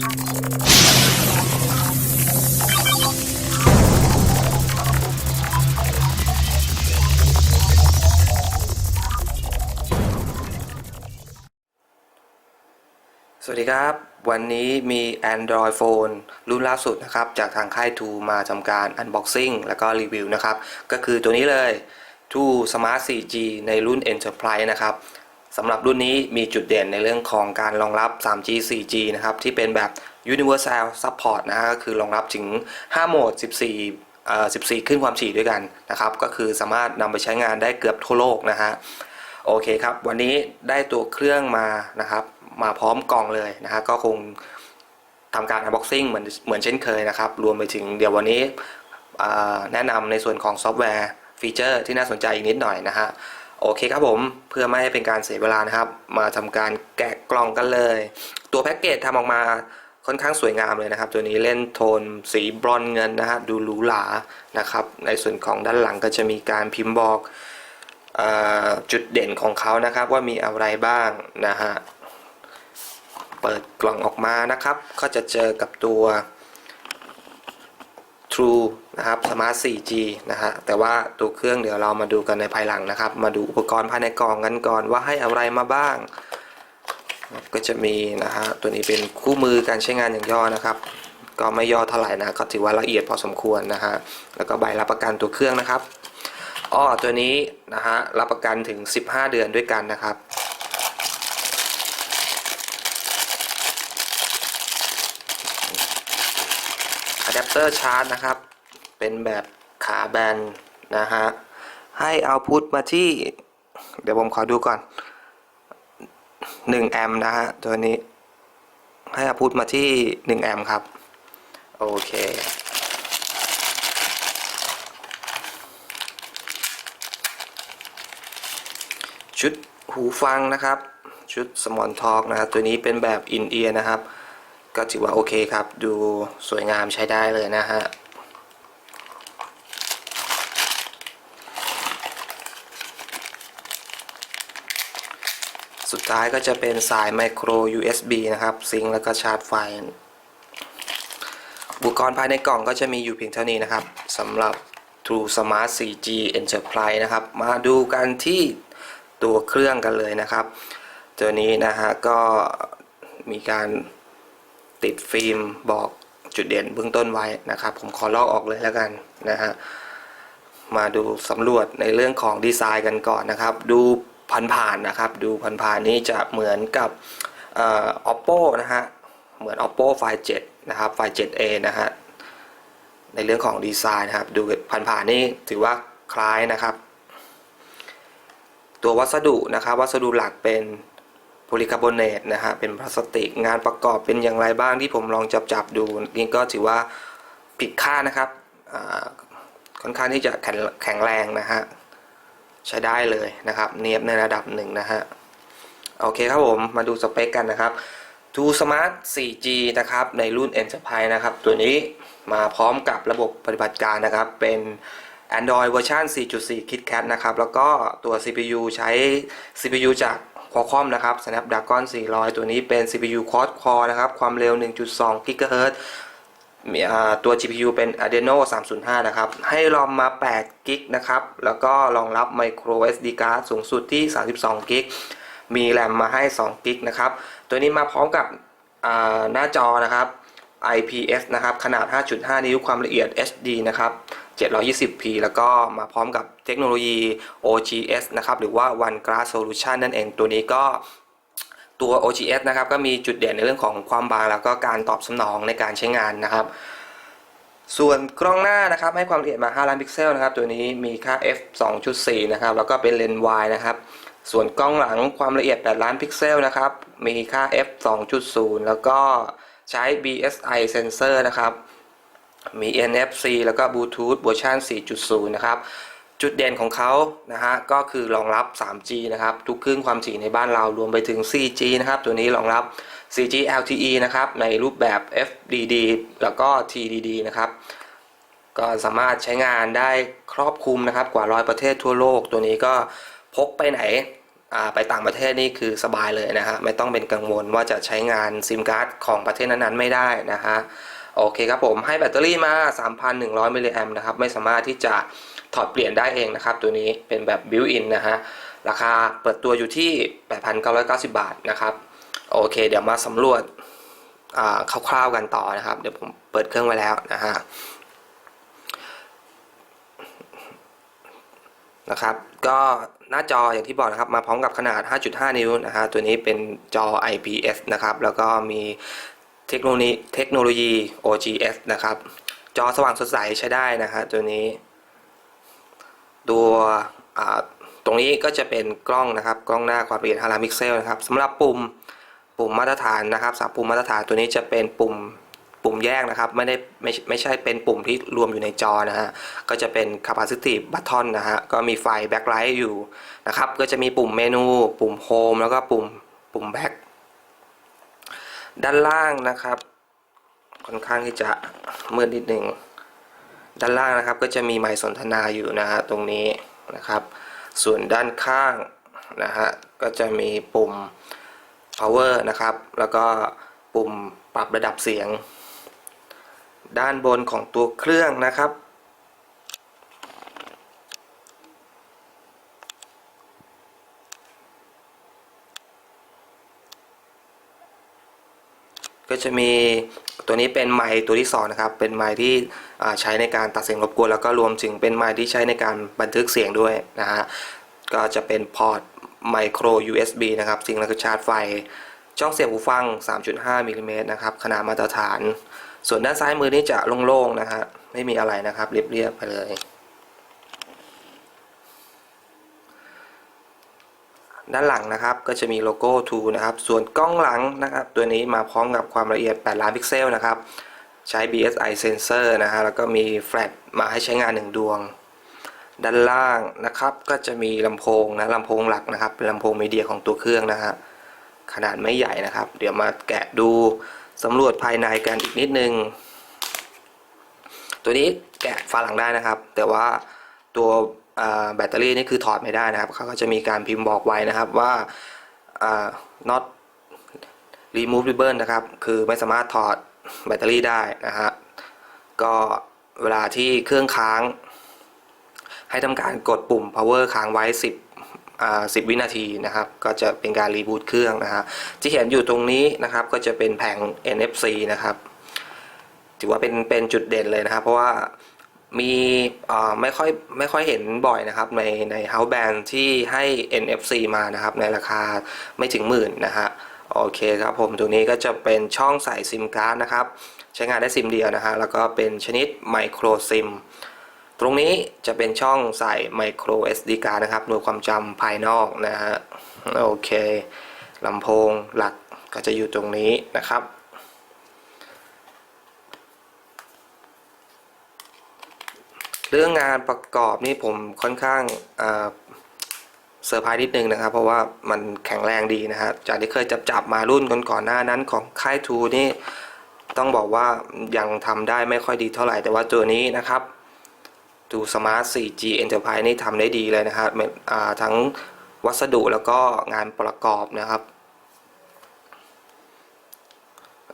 สวัสดีครับ วันนี้มี Android Phone รุ่นล่าสุดนะครับ จากทางค่าย t ูมาทำการ Unboxing แล้วก็รีวิวนะครับ ก็คือตัวนี้เลย t ู Smart 4G ในรุ่น Enterprise นะครับ สำหรับรุ่นนี้มีจุดเด่นในเรื่องของการรองรับ 3G 4G นะครับ ที่เป็นแบบ Universal Support นะฮะก็คือรองรับถึง 5 โหมด 14เอ่อ14 ขึ้นความถี่ด้วยกันนะครับ ก็คือสามารถนำไปใช้งานได้เกือบทั่วโลกนะฮะ โอเคครับ วันนี้ได้ตัวเครื่องมานะครับ มาพร้อมกล่องเลยนะฮะ ก็คงทำการ unboxing เหมือนเหมือนเช่นเคยนะครับ รวมไปถึงเดี๋ยววันนี้แนะนำในส่วนของซอฟต์แวร์ฟีเจอร์ที่น่าสนใจอีกนิดหน่อยนะฮะ โอเคครับผมเพื่อไม่ให้เป็นการเสียเวลานะครับ มาทำการแกะกล่องกันเลย ตัวแพ็กเกจทำออกมาค่อนข้างสวยงามเลยนะครับ ตัวนี้เล่นโทนสีบรอนเงินนะฮะดูหรูหรานะครับ ในส่วนของด้านหลังก็จะมีการพิมพ์บอกออจุดเด่นของเขานะครับ ว่ามีอะไรบ้างนะฮะเปิดกล่องออกมานะครับ ก็จะเจอกับตัว True นะครับ Smart 4G นะฮะแต่ว่าตัวเครื่องเดี๋ยวเรามาดูกันในภายหลังนะครับ มาดูอุปกรณ์ภายในกล่องกันก่อนว่าให้อะไรมาบ้าง ก็จะมีนะฮะตัวนี้เป็นคู่มือการใช้งานอย่างย่อนะครับ ก็ไม่ย่อเท่าไหร่นะก็ถือว่าละเอียดพอสมควรนะฮะแล้วก็ใบรับประกันตัวเครื่องนะครับอ้อตัวนี้นะฮะรับประกันถึง 15 เดือนด้วยกันนะครับ อะแดป เตอร์ชาร์จนะครับ เป็นแบบขาแบนนะฮะ ให้เอาพุทมาที่ เดี๋ยวผมขอดูก่อน1แอมป์นะฮะ ตัวนี้ ให้เอาพุทมาที่1แอมป์ครับ โอเคชุดหูฟังนะครับ ชุดสมอนทอกนะครับตัวนี้เป็นแบบอินเอียนะครับ ก็ถือว่าโอเคครับ ดูสวยงามใช้ได้เลยนะฮะสุดท้ายก็จะเป็นสายไมโคร USB นะครับ ซิงแล้วก็ชาร์จไฟ อุปกรณ์ภายในกล่องก็จะมีอยู่เพียงเท่านี้นะครับสำหรับ True Smart 4G Enterprise นะครับ มาดูกันที่ตัวเครื่องกันเลยนะครับ ตัวนี้นะฮะก็มีการ ติดฟิล์มบอกจุดเด่นเบื้องต้นไว้นะครับ ผมขอลอกออกเลยแล้วกันนะฮะมาดูสำรวจในเรื่องของดีไซน์กันก่อนนะครับ ดูผ่านๆนะครับ ดูผ่านๆนี้จะเหมือนกับออ oppo นะฮะเหมือน oppo Find 7นะครับ Find 7a นะฮะในเรื่องของดีไซน์นะครับ ดูผ่านๆนี่ถือว่าคล้ายนะครับ ตัววัสดุนะครับ วัสดุหลักเป็น โพลีคาร์บอเนตนะฮะเป็นพลาสติกงานประกอบเป็นอย่างไรบ้างที่ผมลองจับจับดูนี่ก็ถือว่าผิดคาดนะครับค่อนข้างที่จะแข็งแรงนะฮะใช้ได้เลยนะครับ เนียบในระดับหนึ่งนะฮะโอเคครับผมมาดูสเปคกันนะครับทูสมาร์ท 4G นะครับ ในรุ่น Enterprise นะครับ ตัวนี้มาพร้อมกับระบบปฏิบัติการนะครับ เป็น Android เวอร์ชัน4.4 KitKat นะครับ แล้วก็ตัว CPU ใช้ CPU จาก Qualcomm นะครับ Snapdragon 400 ตัวนี้เป็น CPU Quad Core นะครับ ความเร็ว 1.2 GHz มีตัว GPU เป็น Adreno 305 นะครับ ให้รอมมา8กิกนะครับ แล้วก็รองรับ Micro SD card สูงสุดที่ 32กิกมีแรมมาให้2กิกนะครับ ตัวนี้มาพร้อมกับหน้าจอนะครับ IPS นะครับ ขนาด 5.5 นิ้ว ความละเอียด HD นะครับ 720p แล้วก็มาพร้อมกับเทคโนโลยี OGS นะครับ หรือว่า One Glass Solution นั่นเองตัวนี้ก็ตัว OGS นะครับ ก็มีจุดเด่นในเรื่องของความบาง แล้วก็การตอบสนองในการใช้งานนะครับ ส่วนกล้องหน้านะครับให้ความละเอียดมา 5 ล้านพิกเซลนะครับ ตัวนี้มีค่า f 2.4 นะครับ แล้วก็เป็นเลนส์วายนะครับ ส่วนกล้องหลังความละเอียด 8 ล้านพิกเซลนะครับ มีค่า f 2.0 แล้วก็ใช้ BSI sensor นะครับ มี NFC แล้วก็ Bluetooth เวอร์ชัน4.0 นะครับ จุดเด่นของเขานะฮะก็คือรองรับ 3G นะครับ ทุกคลื่นความถี่ในบ้านเรารวมไปถึง 4G นะครับ ตัวนี้รองรับ 4G LTE นะครับ ในรูปแบบ FDD แล้วก็ TDD นะครับ ก็สามารถใช้งานได้ครอบคลุมนะครับ กว่าร้อยประเทศทั่วโลก ตัวนี้ก็พกไปไหนไปต่างประเทศนี่คือสบายเลยนะฮะไม่ต้องเป็นกังวลว่าจะใช้งานซิมการ์ดของประเทศนั้นๆไม่ได้นะฮะ โอเคครับผมให้แบตเตอรี่มา 3,100 มิลลิแอมนะครับ ไม่สามารถที่จะถอดเปลี่ยนได้เองนะครับ ตัวนี้เป็นแบบบิวอินนะฮะ ราคาเปิดตัวอยู่ที่ 8,990 บาทนะครับ โอเค เดี๋ยวมาสำรวจคร่าวๆกันต่อนะครับ เดี๋ยวผมเปิดเครื่องไว้แล้วนะฮะนะครับ ก็หน้าจออย่างที่บอกนะครับ มาพร้อมกับขนาด 5.5 นิ้วนะฮะ ตัวนี้เป็นจอ IPS นะครับ แล้วก็มี เทคโนโลยีเทคโนโลยี OGS นะครับ จอสว่างสดใสใช้ได้นะฮะตัวนี้ ตัวตรงนี้ก็จะเป็นกล้องนะครับ กล้องหน้าความละเอียด5ล้านพิกเซลนะครับสำหรับปุ่มปุ่มมาตรฐานนะครับสามปุ่มมาตรฐานตัวนี้จะเป็นปุ่มปุ่มแยกนะครับ ไม่ได้ไม่ไม่ใช่เป็นปุ่มที่รวมอยู่ในจอนะฮะ ก็จะเป็น capacitive button นะฮะ ก็มีไฟ backlight อยู่นะครับ ก็จะมีปุ่มเมนู ปุ่ม home แล้วก็ปุ่มปุ่ม back ด้านล่างนะครับ ค่อนข้างที่จะมืดนิดหนึ่งด้านล่างนะครับก็จะมีไมค์สนทนาอยู่นะฮะตรงนี้นะครับ ส่วนด้านข้างนะฮะก็จะมีปุ่ม power นะครับ แล้วก็ปุ่มปรับระดับเสียง ด้านบนของตัวเครื่องนะครับ จะมีตัวนี้เป็นไมค์ตัวที่สองนะครับ เป็นไมค์ที่ใช้ในการตัดเสียงรบกวนแล้วก็รวมถึงเป็นไมค์ที่ใช้ในการบันทึกเสียงด้วยนะฮะ ก็จะเป็นพอร์ตไมโคร USB นะครับสิ่งนั้นคือชาร์จไฟ ช่องเสียบหูฟัง 3.5มิลลิเมตรนะครับ ขนาดมาตรฐาน ส่วนด้านซ้ายมือนี่จะโล่งๆนะฮะ ไม่มีอะไรนะครับเรียบๆไปเลย ด้านหลังนะครับก็จะมีโลโก้ True นะครับ ส่วนกล้องหลังนะครับ ตัวนี้มาพร้อมกับความละเอียด 8 ล้านพิกเซลนะครับ ใช้ BSI sensor นะฮะแล้วก็มีแฟลชมาให้ใช้งาน 1 ดวง ด้านล่างนะครับก็จะมีลำโพงนะลำโพงหลักนะครับ เป็นลำโพงมีเดียของตัวเครื่องนะฮะขนาดไม่ใหญ่นะครับ เดี๋ยวมาแกะดูสำรวจภายในกันอีกนิดนึง ตัวนี้แกะฝาหลังได้นะครับ แต่ว่าตัว แบตเตอรี่นี่คือถอดไม่ได้นะครับเขาก็จะมีการพิมพ์บอกไว้นะครับว่า not removable นะครับ คือไม่สามารถถอดแบตเตอรี่ได้นะฮะก็เวลาที่เครื่องค้าง ให้ทำการกดปุ่ม power ค้างไว้ 10อ่า10 วินาทีนะครับ ก็จะเป็นการรีบูตเครื่องนะฮะที่เห็นอยู่ตรงนี้นะครับก็จะเป็นแผง NFC นะครับ ถือว่าเป็นเป็นจุดเด่นเลยนะครับ เพราะว่า มีไม่ค่อยไม่ค่อยเห็นบ่อยนะครับ ในใน house band ที่ให้ NFC มานะครับ ในราคาไม่ถึงหมื่นนะฮะโอเคครับผมตรงนี้ก็จะเป็นช่องใส่ซิมการ์ดนะครับ ใช้งานได้ซิมเดียวนะฮะแล้วก็เป็นชนิดไมโครซิมตรงนี้จะเป็นช่องใส่ไมโคร SD card นะครับหน่วยความจำภายนอกนะฮะโอเคลำโพงหลักก็จะอยู่ตรงนี้นะครับ เรื่องงานประกอบนี่ผมค่อนข้างเซอร์ไพรส์นิดนึงนะครับ เพราะว่ามันแข็งแรงดีนะฮะจากที่เคยจับจับมารุ่นก่อนๆหน้านั้นของค่ายทูนี่ต้องบอกว่ายังทำได้ไม่ค่อยดีเท่าไหร่ แต่ว่าตัวนี้นะครับดู Smart 4G Enterprise นี่ทำได้ดีเลยนะครับทั้งวัสดุแล้วก็งานประกอบนะครับ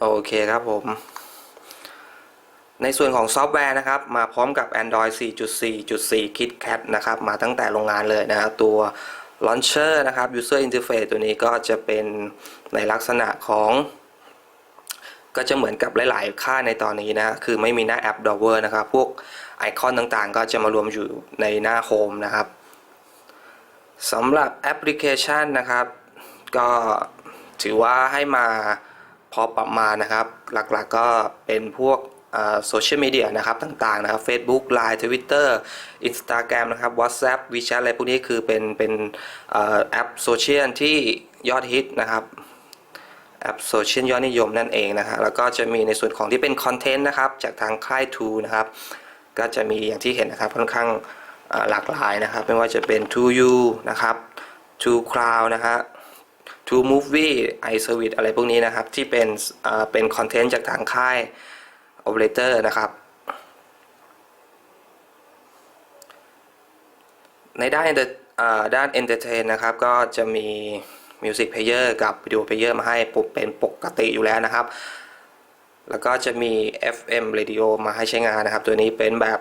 โอเคครับผม ในส่วนของซอฟต์แวร์นะครับ มาพร้อมกับ Android 4.4.4 KitKat นะครับ มาตั้งแต่โรงงานเลยนะครับ ตัว Launcher นะครับ User Interface ตัวนี้ก็จะเป็นในลักษณะของ ก็จะเหมือนกับหลาย ๆ ค่าในตอนนี้นะ คือไม่มีหน้าแอป Drawer นะครับ พวกไอคอนต่างๆ ก็จะมารวมอยู่ในหน้า Home นะครับสำหรับแอปพลิเคชันนะครับ ก็ถือว่าให้มาพอประมาณนะครับ หลัก ๆ ก็เป็นพวก โซเชียลมีเดียนะครับต่างๆนะครับ Facebook Line Twitter Instagram นะครับ WhatsApp WeChat อะไรพวกนี้คือเป็นเป็นอแอปโซเชียลที่ยอดฮิตนะครับแอปโซเชียลยอดนิยมนั่นเองนะฮะแล้วก็จะมีในส่วนของที่เป็นคอนเทนต์นะครับ จากทางค่ายทูนะครับ ก็จะมีอย่างที่เห็นนะครับค่อนข้างหลากหลายนะครับ ไม่ว่าจะเป็น To You นะครับ To Cloud นะฮะ To Movie iService อะไรพวกนี้นะครับ ที่เป็นเป็นคอนเทนต์จากทางค่าย Operator นะครับ ในด้านอ่าด้าน Entertain นะครับ ก็จะมี Music Player กับ Video Player มาให้ปุเป็นปกติอยู่แล้วนะครับ แล้วก็จะมี FM Radio มาให้ใช้งานนะครับ ตัวนี้เป็นแบบ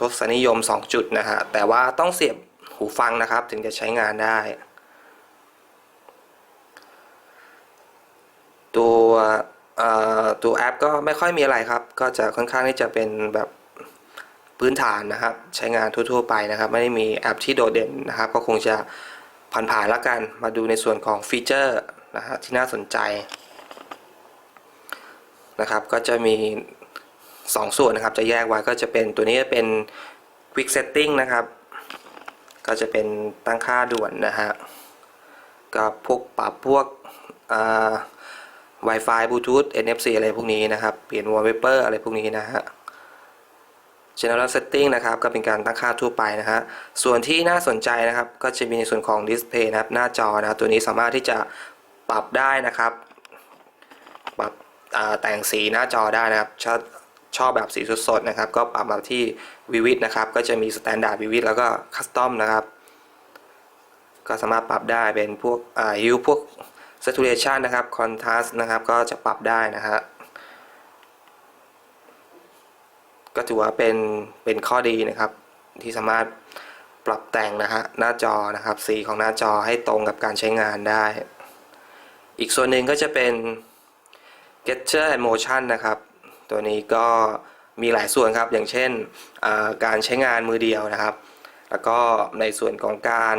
ทศนิยม 2 จุดนะฮะ แต่ว่าต้องเสียบหูฟังนะครับ ถึงจะใช้งานได้ ตัว ตัวแอปก็ไม่ค่อยมีอะไรครับ ก็จะค่อนข้างที่จะเป็นแบบพื้นฐานนะครับ ใช้งานทั่วๆไปนะครับ ไม่ได้มีแอปที่โดดเด่นนะครับ ก็คงจะผ่านๆแล้วกันมาดูในส่วนของฟีเจอร์นะฮะที่น่าสนใจนะครับ ก็จะมี 2 ส่วนนะครับ จะแยกไว้ก็จะเป็นตัวนี้จะเป็น Quick Setting นะครับ ก็จะเป็นตั้งค่าด่วนนะฮะกับพวกปรับพวกอ่า Wi-Fi Bluetooth NFC อะไรพวกนี้นะครับ เปลี่ยน wallpaper อะไรพวกนี้นะฮะ General Setting นะครับก็เป็นการตั้งค่าทั่วไปนะฮะ ส่วนที่น่าสนใจนะครับ ก็จะมีในส่วนของ Display นะครับ หน้าจอนะตัวนี้สามารถที่จะปรับได้นะครับ ปรับแต่งสีหน้าจอได้นะครับชอบชอบแบบสีสดๆนะครับ ก็ปรับมาที่ Vivid นะครับ ก็จะมี Standard Vivid แล้วก็ Custom นะครับ ก็สามารถปรับได้เป็นพวกอา hue พวก saturation นะครับ contrast นะครับ ก็จะปรับได้นะฮะก็ถือว่าเป็นเป็นข้อดีนะครับ ที่สามารถปรับแต่งนะฮะหน้าจอนะครับ สีของหน้าจอให้ตรงกับการใช้งานได้ อีกส่วนหนึ่งก็จะเป็น Gesture and Motion นะครับ ตัวนี้ก็มีหลายส่วนครับ อย่างเช่นการใช้งานมือเดียวนะครับ แล้วก็ในส่วนของการ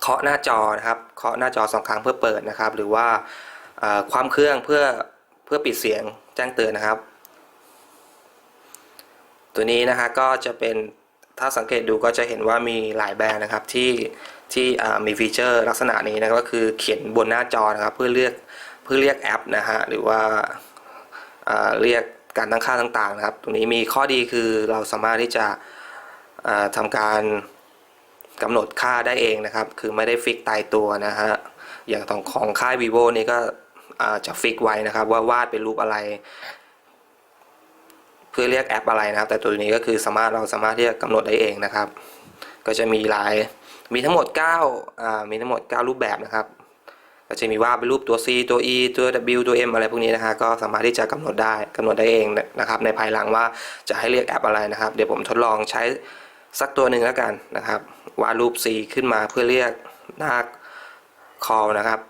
เคาะหน้าจอนะครับาะหน้าจอสองครั้งเพื่อเปิดนะครับ หรือว่าความเครื่องเพื่อเพื่อปิดเสียงแจ้งเตือนนะครับ ตัวนี้นะฮะก็จะเป็นถ้าสังเกตดูก็จะเห็นว่ามีหลายแบรนด์นะครับที่ที่มีฟีเจอร์ลักษณะนี้นะก็คือเขียนบนหน้าจอนะครับเพื่อเลือกเพื่อเรียกแอปนะฮะหรือว่าาเรียกการตั้งค่าต่างๆนะครับ ตรงนี้มีข้อดีคือเราสามารถที่จะอ่าทำการ กำหนดค่าได้เองนะครับ คือไม่ได้ฟิกตายตัวนะฮะ อย่างของของค่าย vivo นี่ก็จะฟิกไว้นะครับ ว่าวาดเป็นรูปอะไร เพื่อเรียกแอปอะไรนะครับ แต่ตัวนี้ก็คือสามารถเราสามารถที่จะกำหนดได้เองนะครับ ก็จะมีหลาย มีทั้งหมด9อ่ามีทั้งหมด 9 รูปแบบนะครับ ก็จะมีวาดเป็นรูปตัว C ตัว E ตัว W ตัว M อะไรพวกนี้นะฮะ ก็สามารถที่จะกำหนดได้กำหนดได้เองนะครับ ในภายหลังว่าจะให้เรียกแอปอะไรนะครับ เดี๋ยวผมทดลองใช้ สักตัวหนึ่งแล้วกันนะครับ วาดรูป C ขึ้นมาเพื่อเรียกหน้า call นะครับ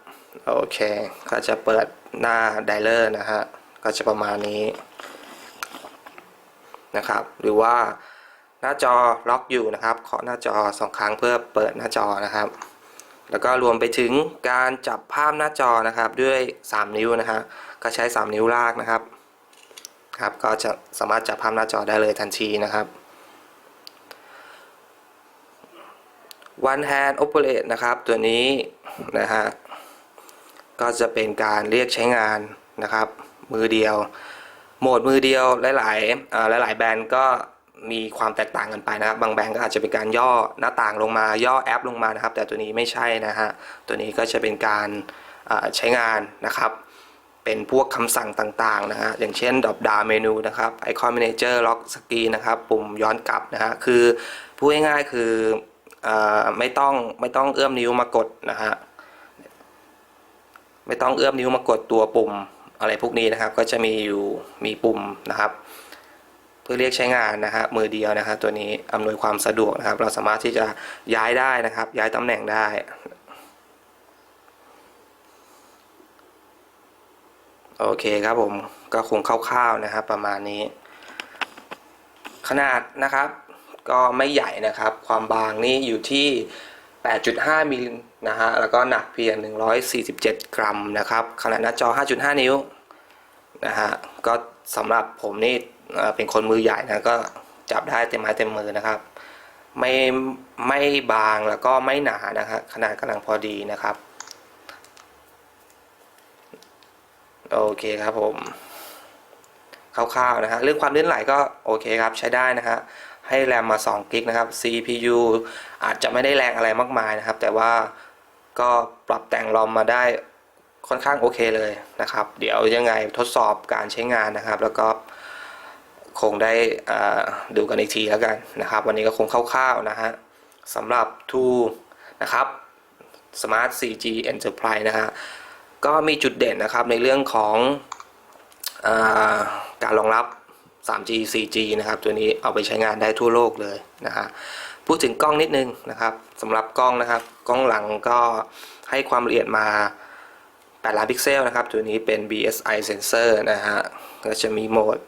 โอเค ก็จะเปิดหน้า dialer นะฮะ ก็จะประมาณนี้นะครับ หรือว่าหน้าจอล็อกอยู่นะครับเคาะหน้าจอสองครั้งเพื่อเปิดหน้าจอนะครับ แล้วก็รวมไปถึงการจับภาพหน้าจอนะครับด้วย 3 นิ้วนะฮะ ก็ใช้ 3 นิ้วลากนะครับ ครับ ก็จะสามารถจับภาพหน้าจอได้เลยทันทีนะครับ one hand operate นะครับ ตัวนี้นะฮะก็จะเป็นการเรียกใช้งานนะครับ มือเดียว โหมดมือเดียวหลาย ๆ หลาย ๆ แบรนด์ก็มีความแตกต่างกันไปนะครับ บางแบรนด์ก็อาจจะเป็นการย่อหน้าต่างลงมาย่อแอปลงมานะครับ แต่ตัวนี้ไม่ใช่นะฮะตัวนี้ก็จะเป็นการใช้งานนะครับ เป็นพวกคำสั่งต่างๆนะฮะอย่างเช่นดรอปดาวเมนูนะครับไอคอน m ม n เจอร์ล็อกสกรีนนะครับ ปุ่มย้อนกลับนะฮะคือพูดง่ายๆคือ ไม่ต้องไม่ต้องเอื้อมนิ้วมากดนะฮะไม่ต้องเอื้อมนิ้วมากดตัวปุ่มอะไรพวกนี้นะครับ ก็จะมีอยู่มีปุ่มนะครับ เพื่อเรียกใช้งานนะฮะมือเดียวนะฮะตัวนี้อำนวยความสะดวกนะครับ เราสามารถที่จะย้ายได้นะครับ ย้ายตำแหน่งได้โอเคครับผมก็คงคร่าวๆนะครับ ประมาณนี้ ขนาดนะครับ ก็ไม่ใหญ่นะครับ ความบางนี่อยู่ที่ 8.5 มิลนะฮะ แล้วก็หนักเพียง 147 กรัมนะครับ ขนาดหน้าจอ 5.5 นิ้วนะฮะ ก็สำหรับผมนี่เป็นคนมือใหญ่นะก็จับได้เต็มไม้เต็มมือนะครับ ไม่ไม่บางแล้วก็ไม่หนานะฮะขนาดกำลังพอดีนะครับ โอเคครับผมคร่าวๆนะฮะเรื่องความลื่นไหลก็โอเคครับใช้ได้นะฮะ ให้แรมมา2กิกนะครับ CPU อาจจะไม่ได้แรงอะไรมากมายนะครับ แต่ว่าก็ปรับแต่งรอมมาได้ค่อนข้างโอเคเลยนะครับ เดี๋ยวยังไงทดสอบการใช้งานนะครับ แล้วก็คงได้ดูกันอีกทีแล้วกันนะครับ วันนี้ก็คงคร่าวๆนะฮะสำหรับ Two นะครับ Smart 4G Enterprise นะฮะก็มีจุดเด่นนะครับในเรื่องของอการรองรับ 3G 4G นะครับ ตัวนี้เอาไปใช้งานได้ทั่วโลกเลยนะฮะพูดถึงกล้องนิดนึงนะครับสำหรับกล้องนะครับ กล้องหลังก็ให้ความละเอียดมา 8 ล้านพิกเซลนะครับ ตัวนี้เป็น BSI sensor นะฮะก็จะมีโหมด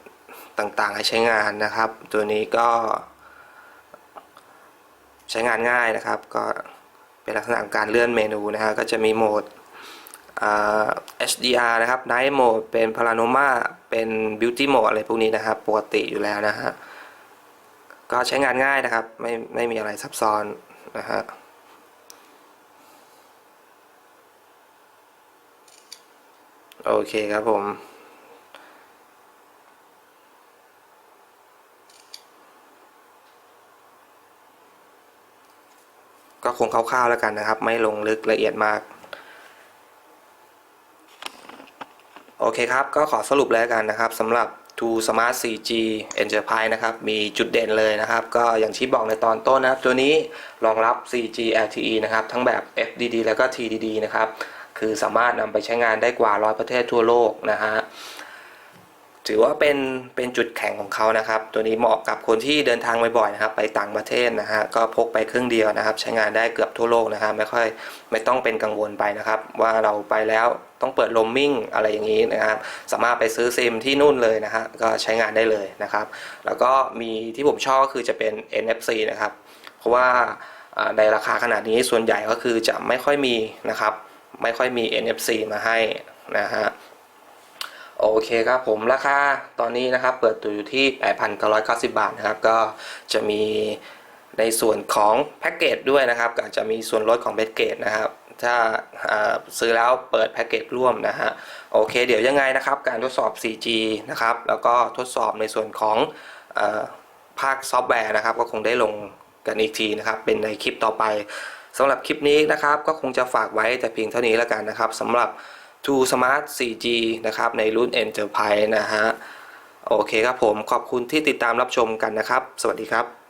ต่างๆ ให้ใช้งานนะครับ ตัวนี้ก็ใช้งานง่ายนะครับ ก็เป็นลักษณะการเลื่อนเมนูนะฮะก็จะมีโหมด HDR นะครับ Night Mode เป็น Panorama เป็น Beauty Mode อะไรพวกนี้นะครับ ปกติอยู่แล้วนะฮะ ก็ใช้งานง่ายนะครับ ไม่ไม่มีอะไรซับซ้อนนะฮะโอเคครับผม ก็คงคร่าวๆแล้วกันนะครับ ไม่ลงลึกละเอียดมาก อเคครับ ก็ขอสรุปแล้วกันนะครับสำหรับ True Smart 4G Enterprise นะครับ มีจุดเด่นเลยนะครับ ก็อย่างที่บอกในตอนต้นนะครับ ตัวนี้รองรับ 4G LTE นะครับ ทั้งแบบ FDD แล้วก็ TDD นะครับ คือสามารถนำไปใช้งานได้กว่า 100 ประเทศทั่วโลกนะฮะ ถือว่าเป็นเป็นจุดแข็งของเขานะครับ ตัวนี้เหมาะกับคนที่เดินทางบ่อยๆนะครับ ไปต่างประเทศนะฮะก็พกไปเครื่องเดียวนะครับ ใช้งานได้เกือบทั่วโลกนะฮะไม่ค่อยไม่ต้องเป็นกังวลไปนะครับ ว่าเราไปแล้วต้องเปิดโรมมิ่งอะไรอย่างนี้นะครับ สามารถไปซื้อซิมที่นู่นเลยนะฮะก็ใช้งานได้เลยนะครับ แล้วก็มีที่ผมชอบก็คือจะเป็น NFC นะครับ เพราะว่าอ่าในราคาขนาดนี้ส่วนใหญ่ก็คือจะไม่ค่อยมีนะครับ ไม่ค่อยมี NFC มาให้นะฮะ โอเคครับผมราคาตอนนี้นะครับเปิดตัวอยู่ที่ 8,990 บาทนะครับก็จะมีในส่วนของแพ็กเกจด้วยนะครับก็อาจจะมีส่วนลดของแพ็กเกจนะครับถ้าซื้อแล้วเปิดแพ็กเกจร่วมนะฮะโอเค เดี๋ยวยังไงนะครับการทดสอบ 4G นะครับแล้วก็ทดสอบในส่วนของภาคซอฟต์แวร์นะครับ ก็คงได้ลงกันอีกทีนะครับเป็นในคลิปต่อไปสำหรับคลิปนี้นะครับก็คงจะฝากไว้แต่เพียงเท่านี้แล้วกันนะครับสำหรับ True Smart 4G นะครับในรุ่น Enterprise นะฮะ โอเคครับผมขอบคุณที่ติดตามรับชมกันนะครับ สวัสดีครับ